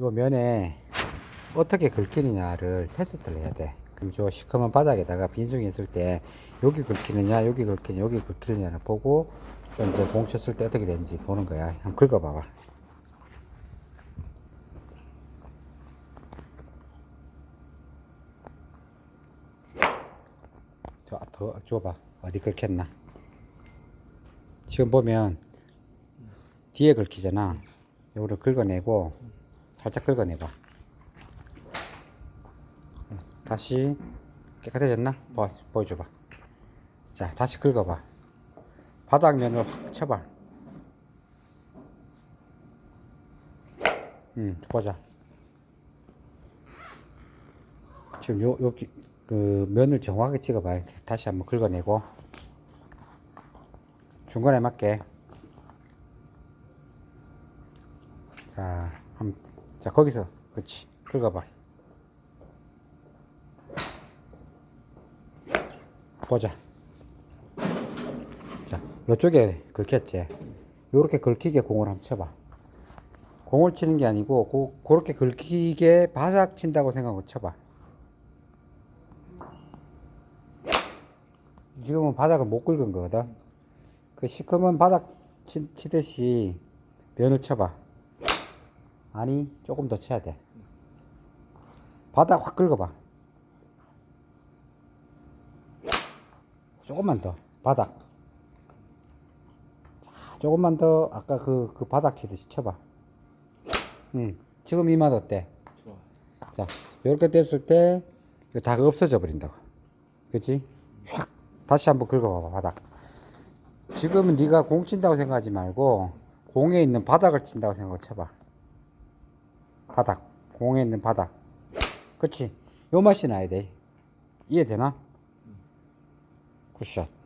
요 면에 어떻게 긁히느냐를 테스트를 해야 돼. 그럼 저 시커먼 바닥에다가 빈속이 있을 때 여기 긁히느냐, 여기 긁히느냐, 여기 긁히느냐를 보고 좀 이제 봉 쳤을 때 어떻게 되는지 보는 거야. 한번 긁어봐봐. 저, 더 줘봐. 어디 긁혔나? 지금 보면 뒤에 긁히잖아. 요거를 긁어내고 살짝 긁어내봐. 다시 깨끗해졌나? 보, 보여줘봐. 자, 다시 긁어봐. 바닥면을 확 쳐봐. 음, 보자. 지금 요, 여기, 그, 면을 정확하게 찍어봐. 다시 한번 긁어내고. 중간에 맞게. 자, 한, 자, 거기서, 그렇지. 긁어봐. 보자. 자, 요쪽에 긁혔지. 요렇게 긁히게 공을 한번 쳐봐. 공을 치는 게 아니고, 고, 그렇게 긁히게 바삭 친다고 생각하고 쳐봐. 지금은 바닥을 못 긁은 거거든. 그 시커먼 바닥 치, 치듯이 면을 쳐봐. 아니, 조금 더 쳐야 돼. 바닥 확 긁어봐. 조금만 더. 바닥. 자, 조금만 더, 아까 그, 그 바닥 치듯이 쳐봐. 응. 지금 이 맛 어때? 좋아. 자, 이렇게 됐을 때, 이거 다 없어져 버린다고. 그치? 샥! 다시 한번 긁어봐봐, 바닥. 지금은 네가 공 친다고 생각하지 말고, 공에 있는 바닥을 친다고 생각하고 쳐봐. 바닥. 공에 있는 바닥. 그치? 요 맛이 나야 돼. 이해되나? 굿샷.